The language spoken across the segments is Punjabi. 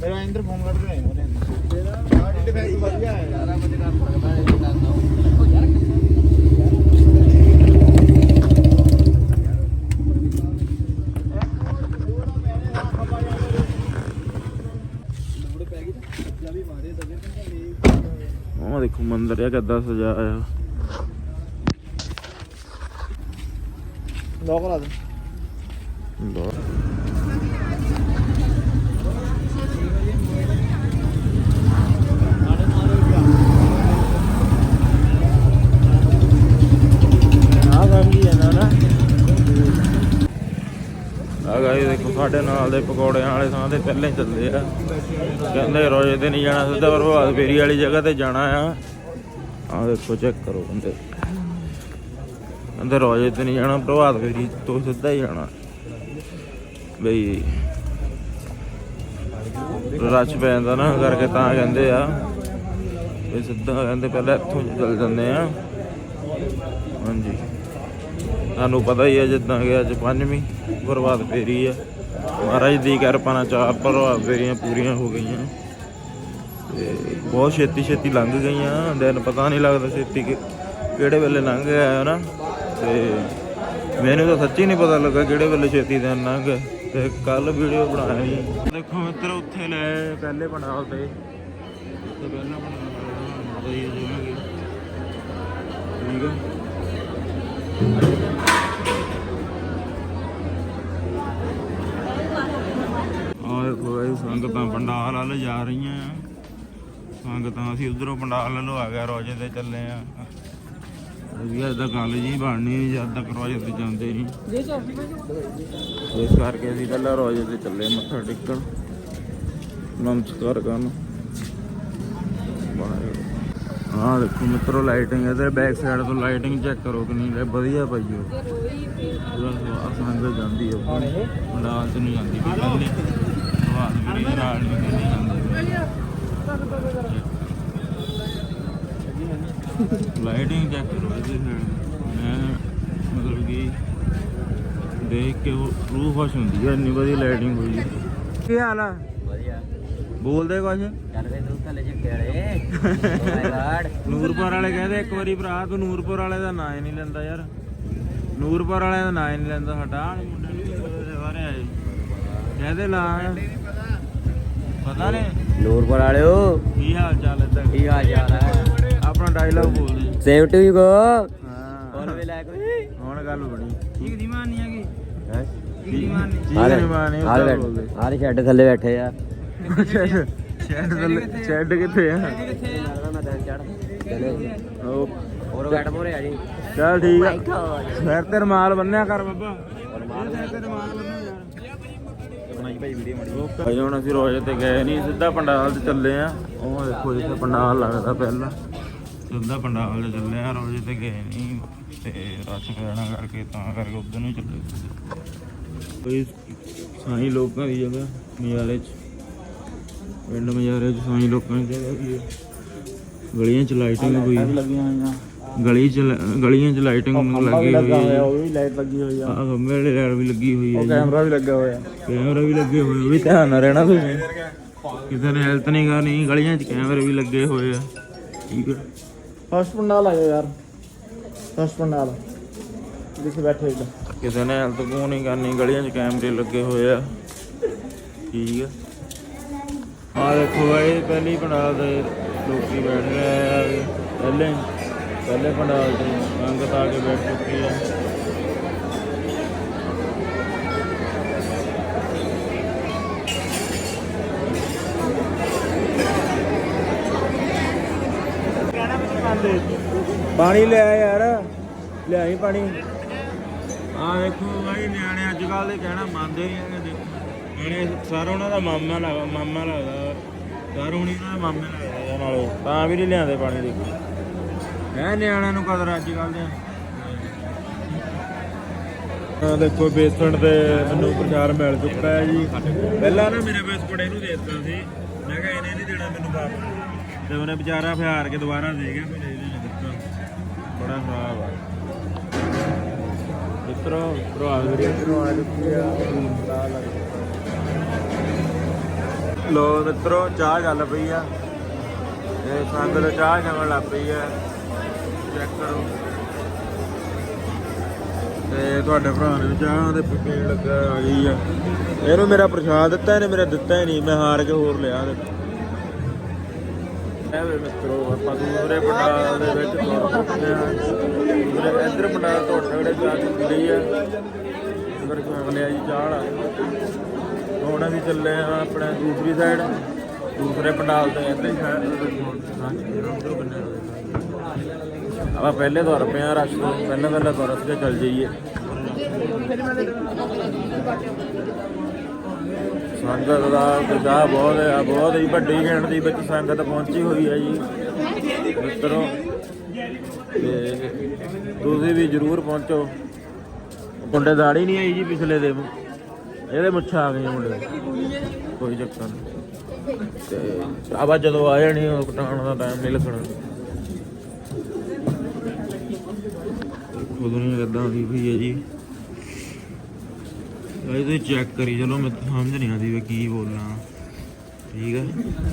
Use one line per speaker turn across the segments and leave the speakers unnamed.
ਮੇਰਾ ਇੰਦਰ ਫੋਨ ਕੱਢ ਰਹੇ ਉਹਨੇ ਸਾਡੀ ਡਿਫੈਂਸ ਵਧੀਆ ਹੈ। ਯਾਰ
ਵਜੇ ਕਰ ਸਕਦਾ ਇਹ ਕਰਦਾ
ਉਹ ਦੇਖੋ ਮੰਦਿਰ ਆ ਕਿੱਦਾਂ ਸਜਾਇਆ
ਲੋਕ ਲਾ ਦੇ।
ਆ ਗਾਂਗੀ ਜਾਂਦਾ ਨਾ ਆ ਗਾਈ ਦੇਖੋ ਸਾਡੇ ਨਾਲ ਦੇ ਪਕੌੜਿਆਂ ਵਾਲੇ ਥਾਂ ਤੇ ਪਹਿਲਾਂ ਹੀ ਚੱਲੇ ਆ। ਕਹਿੰਦੇ ਰੋਜੇ ਤੇ ਨਹੀਂ ਜਾਣਾ, ਸਿੱਧਾ ਪ੍ਰਭਾਤ ਫੇਰੀ ਵਾਲੀ ਜਗ੍ਹਾ ਤੇ ਜਾਣਾ ਆ। ਆ ਦੇਖੋ ਚੈੱਕ ਕਰੋ ਕਹਿੰਦੇ ਕਹਿੰਦੇ ਰੋਜੇ ਤੇ ਨਹੀਂ ਜਾਣਾ, ਪ੍ਰਭਾਤ ਫੇਰੀ ਤੋਂ ਸਿੱਧਾ ਹੀ ਜਾਣਾ। ਬਈ, ਰਸ਼ ਪੈ ਜਾਂਦਾ ਨਾ ਕਰਕੇ ਤਾਂ ਕਹਿੰਦੇ ਆ। ਵੀ ਸਿੱਧਾ ਕਹਿੰਦੇ ਪਹਿਲਾਂ ਇੱਥੋਂ ਚੱਲ ਜਾਂਦੇ ਆ। ਹਾਂਜੀ। ਤੁਹਾਨੂੰ ਪਤਾ ਹੀ ਹੈ ਜਿੱਦਾਂ ਕਿ ਅੱਜ ਪੰਜਵੀਂ ਪ੍ਰਭਾਤ ਫੇਰੀ ਆ। ਮਹਾਰਾਜ ਦੀ ਕਿਰਪਾ ਨਾਲ ਚਾਰ ਪ੍ਰਭਾਤ ਫੇਰੀਆਂ ਪੂਰੀਆਂ ਹੋ ਗਈਆਂ। ਤੇ ਬਹੁਤ ਛੇਤੀ ਛੇਤੀ ਲੰਘ ਗਈਆਂ। ਦਿਨ ਪਤਾ ਨਹੀਂ ਲੱਗਦਾ ਛੇਤੀ ਕਿਹੜੇ ਵੇਲੇ ਲੰਘ ਗਿਆ ਨਾ। ਤੇ ਮੈਨੂੰ ਤਾਂ ਸੱਚੀ ਨਹੀਂ ਪਤਾ ਲੱਗਾ ਕਿਹੜੇ ਵੇਲੇ ਛੇਤੀ ਦਿਨ ਲੰਘ ਗਏ। ਤੇ ਕੱਲ ਵੀਡੀਓ ਬਣਾਈ। ਦੇਖੋ ਮਿੱਤਰ, ਉੱਥੇ ਲੈ ਪਹਿਲੇ ਬਣਾ ਤੇ। ਤੇ ਪਹਿਲਾਂ ਬਣਾ ਬਈ, ਜਿਵੇਂ ਠੀਕ ਆ। ਸੰਗਤਾਂ ਪੰਡਾਲ ਵੱਲ ਜਾ ਰਹੀਆਂ ਆ। ਸੰਗਤਾਂ ਅਸੀਂ ਉਧਰੋਂ ਪੰਡਾਲ ਵੱਲੋਂ ਆ ਗਿਆ ਰੋਜੇ ਤੇ ਚੱਲੇ ਆ। ਵੀ ਅੱਜ ਗੱਲ ਜੀ ਬਣਨੀ ਨਹੀਂ ਜਦ ਤੱਕ ਰੋਜੇ ਤੇ ਜਾਂਦੇ ਨਹੀਂ। ਇਸ ਕਰਕੇ ਅਸੀਂ ਪਹਿਲਾਂ ਰੋਜੇ ਤੇ ਚੱਲੇ ਮੱਥਾ ਟੇਕਣ। ਨਮਸਕਾਰ ਕਰਨ। ਆਹ ਦੇਖੋ ਮਿੱਤਰੋ ਲਾਈਟਿੰਗ ਇਹਦੇ ਬੈਕ ਸਾਈਡ ਤੋਂ ਲਾਈਟਿੰਗ ਚੈੱਕ ਕਰੋ ਕਿੰਨੀ ਹੈ ਵਧੀਆ ਪਈ ਹੋ ਪੂਰਾ ਸੰਗ ਜਾਂਦੀ ਹੈ ਪੰਡਾਲ ਚ ਨਹੀਂ ਜਾਂਦੀ ਨਾਲ ਲਾਈਟਿੰਗ ਚੈੱਕ ਕਰੋ ਇਹਦੇ ਮੈਂ ਮਤਲਬ ਕਿ ਦੇਖ ਕੇ ਉਹ ਰੂਹ ਖੁਸ਼ ਹੁੰਦੀ ਹੈ ਇੰਨੀ ਵਧੀਆ ਲਾਈਟਿੰਗ ਹੋਈ ਹੈ ਕੀ ਹਾਲ ਆ?
ਵਧੀਆ।
ਬੋਲਦੇ ਕੁਝ
ਤੂੰ ਥੱਲੇ ਵਾਲੇ ਓ ਮਾਈ
ਨੂਰਪੁਰ ਵਾਲੇ ਕਹਿੰਦੇ ਇੱਕ ਵਾਰੀ ਭਰਾ ਤੂੰ ਨੂਰਪੁਰ ਵਾਲੇ ਦਾ ਨਾਂ ਹੀ ਨਹੀਂ ਲੈਂਦਾ ਯਾਰ। ਨੂਰਪੁਰ ਵਾਲਿਆਂ ਦਾ ਨਾਂ ਹੀ ਨਹੀਂ ਲੈਂਦਾ ਸਾਡਾ। ਆਹ ਮੁੰਡਾ ਬਾਰੇ ਆਏ। ਕਹਿੰਦੇ ਲਾ। ਪਤਾ ਨਹੀਂ
ਨੂਰਪੁਰ ਵਾਲਿਓ।
ਕੀ ਹਾਲ ਚਾਲ ਏਦਾਂ
ਕੀ ਹਾਲ ਚਾਲ ਹੈ?
ਆਪਣਾ ਡਾਇਲੌਗ ਬੋਲਦੇ
ਸੇਵ ਟੂ ਯੂ ਗੋ
ਹਾਂ।
ਹੋਰ ਵੇ ਲੈ ਕੋਈ
ਹੁਣ ਗੱਲ ਬਣੀ।
ਠੀਕ ਦੀ ਮਾਨ ਨਹੀਂ ਹੈਗੀ।
ਹੈ?
ਠੀਕ ਦੀ ਮਾਨ ਨਹੀਂ
ਠੀਕ ਨਹੀਂ ਮਾਨੇ
ਹਾਲ ਛੱਡ ਥੱਲੇ ਬੈਠੇ ਆ।
ਸ਼ੈਡ ਥੱਲੇ ਸ਼ੈਡ ਕਿੱਥੇ ਆ?
ਮੈਂ ਦਿਨ ਚੜ
ਉਹ
ਹੋਰ ਬੈਠ ਮੋਰੇ ਆ ਜੀ।
ਚੱਲ ਠੀਕ ਆ। ਸਿਰ ਤੇ ਰਮਾਲ ਬੰਨਿਆ ਕਰ ਬੱਬਾ। ਸਿਰ ਤੇ ਰਮਾਲ ਬੰਨਿਆ ਯਾਰ
ਬਣਾਈ ਭਾਈ ਵੀਡੀਓ ਮਾੜੀ
ਭਾਈ ਹੁਣ ਅਸੀਂ ਰੋਜੇ ਤੇ ਗਏ ਨਹੀਂ ਸਿੱਧਾ ਪੰਡਾਲ ਤੇ ਚੱਲੇ ਆ। ਉਹ ਦੇਖੋ ਜਿੱਥੇ ਪੰਡਾਲ ਲੱਗਦਾ ਪਹਿਲਾਂ। ਸਿੱਧਾ ਪੰਡਾਲ ਤੇ ਚੱਲੇ ਆ ਰੋਜੇ ਤੇ ਗਏ ਨਹੀਂ ਤੇ ਰਸ਼ ਪੈਣਾ ਕਰਕੇ ਤਾਂ ਕਰਕੇ ਉਧਰ ਨੂੰ ਚੱਲੇ ਕੋਈ ਸਾਈ ਲੋਕਾਂ ਦੀ ਜਗ੍ਹਾ ਮਜਾਰੇ ਚ। ਪਿੰਡ ਮਜਾਰੇ ਚ ਸਾਈ ਲੋਕਾਂ ਦੀ ਜਗ੍ਹਾ ਗਲੀਆਂ ਚ ਲਾਈਟਿੰਗ ਹੋਈ।
ਲੱਗੀਆਂ ਹੋਈਆਂ।
ਗਲੀ ਚ ਲ- ਗਲੀਆਂ ਚ ਲਾਈਟਿੰਗ ਲੱਗੀ ਹੋਈ ਹੈ
ਉਹ ਵੀ ਲਾਈਟ ਲੱਗੀ ਹੋਈ ਆ।
ਆਹ ਖੰਭੇ ਵਾਲੀ ਲਾਈਟ ਵੀ ਲੱਗੀ ਹੋਈ ਹੈ
ਉਹ। ਕੈਮਰਾ ਵੀ ਲੱਗਾ ਹੋਇਆ।
ਕੈਮਰੇ ਵੀ ਲੱਗੇ ਹੋਏ ਉਹ ਵੀ ਧਿਆਨ ਨਾਲ ਰਹਿਣਾ ਤੁਸੀਂ। ਕਿਸੇ ਨੇ ਹੈਲਥ ਨਹੀਂ ਕਰਨੀ ਗਲੀਆਂ 'ਚ ਕੈਮਰੇ ਵੀ ਲੱਗੇ ਹੋਏ ਆ। ਠੀਕ ਹੈ
ਫਸਟ ਪੰਡਾਲ ਆਇਓ ਯਾਰ। ਫਸਟ ਪੰਡਾਲ। ਜਿੱਥੇ ਬੈਠੇ ਇੱਧਰ
ਕਿਸੇ ਨੇ ਹੈਲਥ ਕੋ ਨਹੀਂ ਕਰਨੀ ਗਲੀਆਂ 'ਚ ਕੈਮਰੇ ਲੱਗੇ ਹੋਏ ਆ। ਠੀਕ ਹੈ ਆ ਦੇਖੋ ਇਹ ਪਹਿਲੀ ਪੰਡਾਲ ਦੇ ਲੋਕੀ ਬੈਠ ਗਏ ਆ ਪਹਿਲੇ ਪਹਿਲੇ ਪੰਡਾਲ ਤੇ ਸੰਗਤ ਆ ਕੇ ਬੈਠ ਚੁੱਕੀ ਹੈ। ਪਾਣੀ ਲੈ ਆ ਯਾਰ ਲਿਆਈ ਪਾਣੀ। ਆ ਦੇਖੋ ਭਾਈ ਨਿਆਣੇ ਅੱਜ ਕੱਲ ਦੇ ਕਹਿਣਾ ਮੰਨਦੇ ਨਹੀਂ ਹੈਗੇ। ਦੇਖੋ ਨਿਆਣੇ ਸਾਰਾ ਉਹਨਾਂ ਦਾ ਮਾਮਾ ਲੱਗਦਾ ਮਾਮਾ ਲੱਗਦਾ। ਸਾਰ ਹੁਣੀ ਉਹਨਾਂ ਦਾ ਮਾਮਾ ਲੱਗਦਾ ਨਾਲੇ। ਤਾਂ ਵੀ ਨਹੀਂ ਲਿਆਂਦੇ ਪਾਣੀ ਦੇਖੋ। ਹੈ ਨਿਆਣਿਆਂ ਨੂੰ ਕਦਰ ਅੱਜ ਕੱਲ ਦੇ। ਆ ਦੇਖੋ ਬੇਸਣ ਤੇ ਮੈਨੂੰ ਪ੍ਰਚਾਰ ਮਿਲ ਚੁੱਕਾ ਹੈ ਜੀ। ਪਹਿਲਾਂ ਨਾ ਮੇਰੇ ਬਿਸਕੁਟ ਇਹਨੂੰ ਦੇ ਦਿੱਤਾ ਸੀ। ਮੈਂ ਕਿਹਾ ਇਹਨੇ ਨਹੀਂ ਦੇਣਾ ਮੈਨੂੰ ਵਾਪਸ। ਤੇ ਉਹਨੇ ਵਿਚਾਰਾ ਫਿਆਰ ਕੇ ਦੁਬਾਰਾ ਦੇ ਗਿਆ ਫਿਰ ਇਹਨੇ ਨਹੀਂ ਦਿੱਤਾ। ਬੜਾ ਖਰਾਬ ਆ। ਮਿੱਤਰੋ ਪ੍ਰਭਾਤ ਵੀਡੀਓ ਨੂੰ ਆ ਚੁੱਕੀ ਆ ਲਾ ਲੱਗ ਲੋ ਮਿੱਤਰੋ ਚਾਹ ਚੱਲ ਪਈ ਆ। ਇਹ ਸੰਗਤ ਚਾਹ ਛਕਣ ਲੱਗ ਪਈ ਆ। ਚੈੱਕ ਕਰੋ ਤੇ ਤੁਹਾਡੇ ਭਰਾ ਨੇ ਚਾਹ ਦੇ ਪੀਣ ਲੱਗਾ ਆ ਗਈ ਆ ਇਹਨੂੰ ਮੇਰਾ ਪ੍ਰਸ਼ਾਦ ਦਿੱਤਾ ਇਹਨੇ ਮੇਰਾ ਦਿੱਤਾ ਹੀ ਨਹੀਂ ਮੈਂ ਹਾਰ ਕੇ ਹੋਰ ਲਿਆ ਤੇ ਵੇ ਮਿੱਤਰੋ ਆਪਾਂ ਦੂਸਰੇ ਪੰਡਾਲ ਦੇ ਵਿੱਚ ਤੁਰ ਆ ਇੱਧਰ ਪੰਡਾਲ ਤੋਂ ਟਗੜੇ ਚਾਹ ਚੁੱਕੀ ਲਈ ਆ ਉਧਰ ਕੋ ਲਿਆ ਜੀ ਚਾਹ ਵਾਲਾ ਹੁਣ ਅਸੀਂ ਚੱਲੇ ਆ ਆਪਣੇ ਦੂਸਰੀ ਸਾਈਡ ਦੂਸਰੇ ਪੰਡਾਲ ਤੇ ਇੱਧਰ ਆਪਾਂ ਪਹਿਲੇ ਤੁਰ ਪਏ ਆ ਰਸ਼ ਤੋਂ ਪਹਿਲਾਂ ਪਹਿਲਾਂ ਤੁਰ ਕੇ ਚੱਲ ਜਾਈਏ। ਸੰਗਤ ਦਾ ਉਤਸ਼ਾਹ ਬਹੁਤ ਹੈ ਬਹੁਤ ਹੀ ਵੱਡੀ ਗਿਣਤੀ ਵਿੱਚ ਸੰਗਤ ਪਹੁੰਚੀ ਹੋਈ ਹੈ ਜੀ। ਮਿੱਤਰੋ, ਤੇ ਤੁਸੀਂ ਵੀ ਜਰੂਰ ਪਹੁੰਚੋ। ਮੁੰਡੇ ਦਾੜੀ ਨਹੀਂ ਆਈ ਜੀ ਪਿਛਲੇ ਦੇ ਇਹਦੇ ਮੁੱਛਾਂ ਆ ਗਈਆਂ ਮੁੰਡੇ। ਕੋਈ ਚੱਕਰ ਨਹੀਂ। ਤੇ ਆਵਾ ਜਦੋਂ ਆ ਜਾਣੀ ਉਹ ਕਟਾਉਣ ਦਾ ਟਾਈਮ ਨਹੀਂ ਲੱਗਣਾ। ਖੁਦ ਨਹੀਂ ਕਿੱਦਾਂ ਦੀ ਪਈ ਹੈ ਜੀ। ਇਹ ਤੁਸੀਂ ਚੈੱਕ ਕਰੀ ਚਲੋ, ਮੈਂ ਸਮਝ ਨਹੀਂ ਆਉਂਦੀ ਵੀ ਕੀ ਬੋਲਾਂ। ਠੀਕ ਹੈ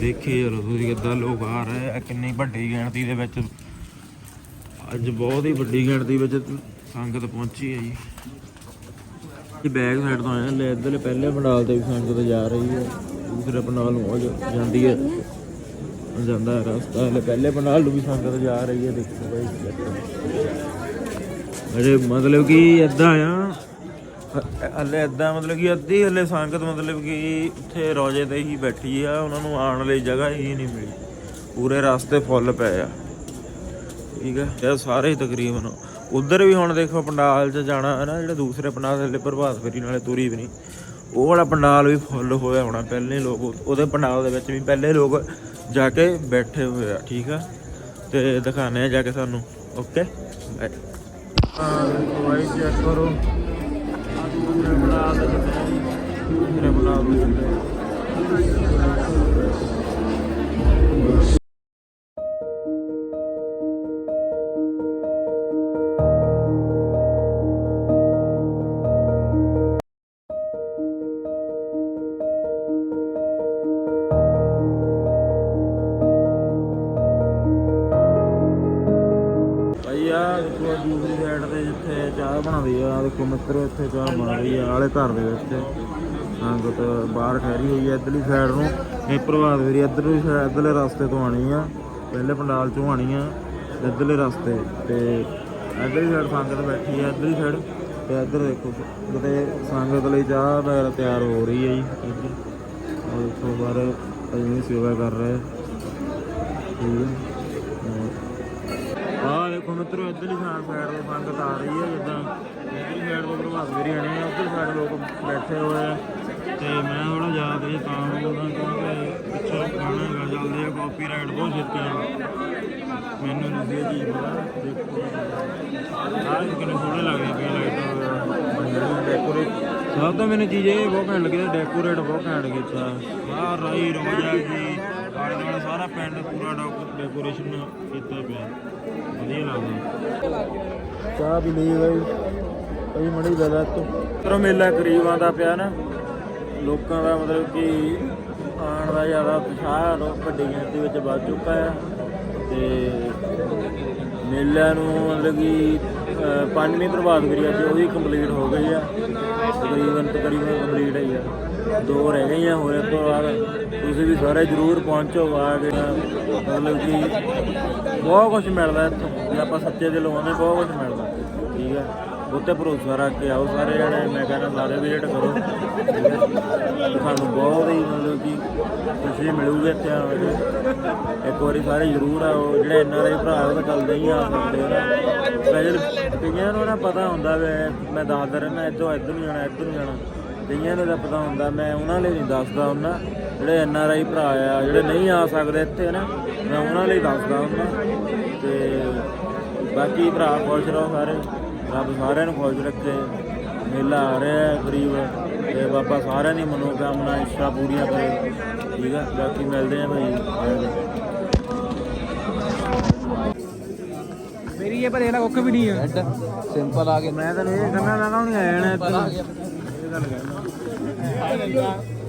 ਦੇਖੀ ਯਾਰ, ਤੁਸੀਂ ਕਿੱਦਾਂ ਲੋਕ ਆ ਰਹੇ ਆ, ਕਿੰਨੀ ਵੱਡੀ ਗਿਣਤੀ ਦੇ ਵਿੱਚ। ਅੱਜ ਬਹੁਤ ਹੀ ਵੱਡੀ ਗਿਣਤੀ ਵਿੱਚ ਸੰਗਤ ਪਹੁੰਚੀ ਹੈ ਜੀ। ਇਹ ਬੈਕ ਸਾਈਡ ਤੋਂ ਆਇਆ, ਲੈ ਇੱਧਰਲੇ ਪਹਿਲੇ ਪੰਡਾਲ ਤੇ ਵੀ ਸੰਗਤ ਜਾ ਰਹੀ ਹੈ ਦੂਸਰੇ ਪੰਡਾਲ ਨੂੰ ਜਾਂਦੀ ਹੈ ਜਾਂਦਾ ਰਸਤਾ, ਹਲੇ ਪਹਿਲੇ ਪੰਡਾਲ ਨੂੰ ਵੀ ਸੰਗਤ ਜਾ ਰਹੀ ਹੈ ਦੇਖੋ ਬਾਈ। ਅਰੇ ਮਤਲਬ ਕਿ ਇਦਾਂ ਆ। ਹਲੇ ਇਦਾਂ ਮਤਲਬ ਕਿ ਅੱਧੀ ਹਲੇ ਸੰਗਤ ਮਤਲਬ ਕਿ ਉੱਥੇ ਰੋਜੇ ਤੇ ਹੀ ਬੈਠੀ ਆ, ਉਹਨਾਂ ਨੂੰ ਆਉਣ ਲਈ ਜਗ੍ਹਾ ਹੀ ਨਹੀਂ ਮਿਲੀ। ਪੂਰੇ ਰਸਤੇ ਫੁੱਲ ਪਏ ਆ। ਠੀਕ ਆ? ਇਹ ਸਾਰੇ ਹੀ ਤਕਰੀਬਨ ਉਧਰ ਵੀ ਹੁਣ ਦੇਖੋ ਪੰਡਾਲ 'ਚ ਜਾਣਾ ਹੈ ਨਾ, ਜਿਹੜੇ ਦੂਸਰੇ ਪੰਡਾਲ ਦੇ ਪ੍ਰਭਾਤ ਫੇਰੀ ਨਾਲੇ ਤੁਰੀ ਵੀ ਨਹੀਂ। ਉਹ ਵਾਲਾ ਪੰਡਾਲ ਵੀ ਫੁੱਲ ਹੋਇਆ ਹੋਣਾ ਪਹਿਲੇ ਲੋਕ, ਉਹਦੇ ਪੰਡਾਲ ਦੇ ਵਿੱਚ ਵੀ ਪਹਿਲੇ ਲੋਕ ਜਾ ਕੇ ਬੈਠੇ ਹੋਏ ਆ, ਠੀਕ ਆ? ਤੇ ਦਿਖਾਣੇ ਆ ਜਾ ਕੇ ਸਾਨੂੰ ਓਕੇ? ਬਾਏ ਵਾਈ ਚੈੱਕ ਕਰੋ ਦੂਸਰੇ ਪੰਡਾਲ ਦੇ ਜਿੱਥੇ ਦੂਸਰੇ ਪੰਡਾਲ ਦੇ ਆ ਇੱਥੇ ਚਾਹ ਬਣ ਰਹੀ ਆ, ਆਲੇ ਘਰ ਦੇ ਵਿੱਚ। ਸੰਗਤ ਬਾਹਰ ਠਹਿਰੀ ਹੋਈ ਆ ਇੱਧਰਲੀ ਸਾਈਡ ਨੂੰ। ਇਹ ਪ੍ਰਭਾਤ ਫੇਰੀ ਇੱਧਰਲੀ ਸਾਈਡ ਇੱਧਰਲੇ ਰਸਤੇ ਤੋਂ ਆਣੀ ਆ। ਪਹਿਲੇ ਪੰਡਾਲ ਚੋਂ ਆਣੀ ਆ, ਇੱਧਰਲੇ ਰਸਤੇ। ਤੇ ਇੱਧਰਲੀ ਸਾਈਡ ਸੰਗਤ ਬੈਠੀ ਆ, ਇੱਧਰਲੀ ਸਾਈਡ ਤੇ ਇੱਧਰ ਦੇਖੋ, ਕਿਤੇ ਸੰਗਤ ਲਈ ਚਾਹ ਵਗੈਰਾ ਤਿਆਰ ਹੋ ਰਹੀ ਹੈ ਜੀ। ਇੱਧਰ। ਆਹ ਦੇਖੋ, ਬਾਹਰ ਅਜਿਹੀ ਸੇਵਾ ਕਰ ਰਹੇ। ਠੀਕ ਹੈ ਹਾਂ। ਆਹ ਦੇਖੋ ਮਿੱਤਰੋ, ਇੱਧਰਲੀ ਸਾਈਡ ਤੋਂ ਸੰਗਤ ਆ ਰਹੀ ਹੈ ਜਿੱਦਾਂ ਇੱਧਰਲੀ ਸਾਈਡ ਤੋਂ ਪ੍ਰਭਾਤ ਫੇਰੀ ਆਣੀ ਹੈ ਉੱਧਰ ਸਾਈਡ ਲੋਕ ਬੈਠੇ ਹੋਏ ਆ। ਤੇ ਮੈਂ ਥੋੜਾ ਜ਼ਿਆਦਾ ਜੇ ਤਾਂ ਬੋਲਦਾ ਕਿਉਂਕਿ ਪਿੱਛੇ ਗਾਣਾ ਗਾ ਚੱਲਦੇ ਆ ਕਾਪੀਰਾਈਟ ਬਹੁਤ ਛੇਤੀ ਆ ਮੈਨੂੰ ਨਹੀਂ ਇਹ ਚੀਜ਼ ਪਤਾ, ਦੇਖੋ। ਆਹ ਕਿੰਨੇ ਸੋਹਣੇ ਲੱਗਦੇ ਪਏ ਲਾਈਟਾਂ ਡੈਕੋਰੇਟ ਸਭ ਤੋਂ ਮੈਨੂੰ ਚੀਜ਼ ਇਹ ਬਹੁਤ ਘੈਂਟ ਲੱਗੀ ਡੈਕੋਰੇਟ ਬਹੁਤ ਘੈਂਟ ਕੀਤਾ। ਆਹ ਰਾਈ ਰੋਜਾ ਜੀ। ਆਲੇ ਦੁਆਲੇ ਸਾਰਾ ਪਿੰਡ ਪੂਰਾ ਡੈਕੋਰੇਸ਼ਨ ਕੀਤਾ ਪਿਆ। ਵਧੀਆ ਲੱਗਦਾ। ਚਾਹ ਵੀ ਲਈ ਗਈ ਕਈ ਮੜੀ ਦਾ ਤੋਂ ਤਰੋ ਮੇਲਾ ਕਰੀਬਾਂ ਦਾ ਪਿਆ ਨਾ, ਲੋਕਾਂ ਦਾ ਮਤਲਬ ਕਿ ਆਉਣ ਦਾ ਜ਼ਿਆਦਾ ਉਤਸ਼ਾਹ ਰੋ ਵੱਡੀ ਗਿਣਤੀ ਵਿੱਚ ਵੱਧ ਚੁੱਕਾ ਹੈ ਤੇ ਮੇਲਿਆਂ ਨੂੰ ਮਤਲਬ ਕਿ ਪੰਜਵੀਂ ਪ੍ਰਭਾਤ ਫੇਰੀ ਅੱਜ ਉਹ ਵੀ ਕੰਪਲੀਟ ਹੋ ਗਈ ਆ। ਤਕਰੀਬਨ ਤਕਰੀਬਨ ਕੰਪਲੀਟ ਹੈ ਆ। ਦੋ ਰਹਿ ਗਈਆਂ ਹੋਰ ਤੋਂ ਬਾਅਦ। ਤੁਸੀਂ ਵੀ ਸਾਰੇ ਜਰੂਰ ਪਹੁੰਚੋ, ਆ ਕੇ ਮਤਲਬ ਕਿ ਬਹੁਤ ਕੁਝ ਮਿਲਦਾ ਇੱਥੋਂ। ਜੇ ਆਪਾਂ ਸੱਚੇ ਦਿਲੋਂ ਆਉਂਦੇ ਬਹੁਤ ਕੁਝ ਮਿਲਦਾ। ਉੱਤੇ ਭਰੋਸਾ ਰੱਖ ਕੇ ਆਓ ਸਾਰੇ ਜਣੇ, ਮੈਂ ਕਹਿੰਦਾ ਸਾਰੇ ਵਿਜ਼ਿਟ ਕਰੋ। ਠੀਕ ਤੁਹਾਨੂੰ ਬਹੁਤ ਹੀ ਮਤਲਬ ਕਿ ਖੁਸ਼ੀ ਮਿਲੂਗੀ ਇੱਥੇ ਆ ਕੇ ਇੱਕ ਵਾਰੀ ਸਾਰੇ ਜ਼ਰੂਰ ਆਓ, ਜਿਹੜੇ ਐਨ ਆਰ ਆਈ ਭਰਾ ਉਹ ਤਾਂ ਚੱਲ ਨਹੀਂ ਆ ਸਕਦੇ ਸਪੈਸ਼ਲ ਕਈਆਂ ਨੂੰ ਨਾ ਪਤਾ ਹੁੰਦਾ ਵੀ, ਮੈਂ ਦੱਸਦਾ ਰਹਿਣਾ ਇੱਧਰੋਂ ਇੱਧਰ ਨੂੰ ਜਾਣਾ, ਇੱਧਰ ਨੂੰ ਜਾਣਾ। ਕਈਆਂ ਨੂੰ ਤਾਂ ਪਤਾ ਹੁੰਦਾ, ਮੈਂ ਉਹਨਾਂ ਲਈ ਨਹੀਂ ਦੱਸਦਾ ਹੁੰਦਾ। ਜਿਹੜੇ ਐਨ ਆਰ ਆਈ ਭਰਾ ਆ, ਜਿਹੜੇ ਨਹੀਂ ਆ ਸਕਦੇ ਇੱਥੇ ਨਾ, ਮੈਂ ਉਹਨਾਂ ਲਈ ਦੱਸਦਾ ਹੁੰਦਾ। ਤੇ ਬਾਕੀ ਭਰਾ ਖੁਸ਼ ਰਹੋ ਸਾਰੇ। ਰੱਬ ਸਾਰਿਆਂ ਨੂੰ ਖੁਸ਼ ਰੱਖੇ। ਮੇਲਾ ਆ ਰਿਹਾ ਹੈ ਕਰੀਬ ਤੇ ਬਾਬਾ ਸਾਰਿਆਂ ਦੀ ਮਨੋਕਾਮਨਾ ਇੱਛਾ ਪੂਰੀਆਂ ਕਰੇ। ਠੀਕ ਹੈ ਬਾਕੀ ਮਿਲਦੇ ਆ ਭਾਈ।
ਮੇਰੀ ਇਹ ਪਰ ਇਹਦਾ ਕੁੱਖ ਵੀ ਨਹੀਂ ਹੈ
ਸਿੰਪਲ ਆ ਕੇ
ਮੈਂ ਤਾਂ ਇਹ ਕਹਾਂ ਨਹੀਂ ਆਇਆ ਨਾ ਇਹ ਗੱਲ ਕਹਿਣਾ।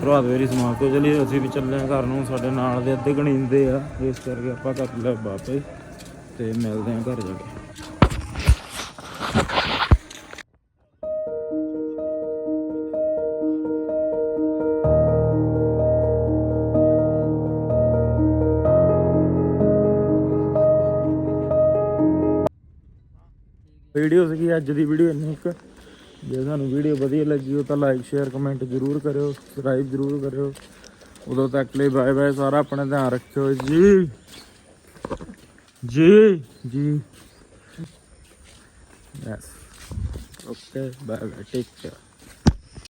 ਪ੍ਰਭਾਤ ਵੇਰੀ ਸਮਾਪਤ ਹੋ ਚਲੀ? ਅਸੀਂ ਵੀ ਚੱਲੇ ਹਾਂ ਘਰ ਨੂੰ, ਸਾਡੇ ਨਾਲ ਦੇ ਅੱਧੇ ਗਣਿੰਦੇ ਆ। ਇਸ ਕਰਕੇ ਆਪਾਂ ਕਰ ਲਿਆ ਵਾਪਸ ਤੇ ਮਿਲਦੇ ਹਾਂ ਘਰ ਜਾ ਕੇ। ਵੀਡੀਓ ਸੀਗੀ, ਅੱਜ ਦੀ ਵੀਡੀਓ ਇੰਨੀ ਇੱਕ ਜੇ ਤੁਹਾਨੂੰ ਵੀਡੀਓ ਵਧੀਆ ਲੱਗੀ ਹੋ ਤਾਂ ਲਾਈਕ ਸ਼ੇਅਰ ਕਮੈਂਟ ਜ਼ਰੂਰ ਕਰਿਓ ਸਬਸਕ੍ਰਾਈਬ ਜ਼ਰੂਰ ਕਰਿਓ। ਉਦੋਂ ਤੱਕ ਲਈ ਬਾਏ ਬਾਏ ਸਾਰਾ ਆਪਣਾ ਧਿਆਨ ਰੱਖਿਓ ਜੀ। ਜੀ ਜੀ। Yes okay bye bye take care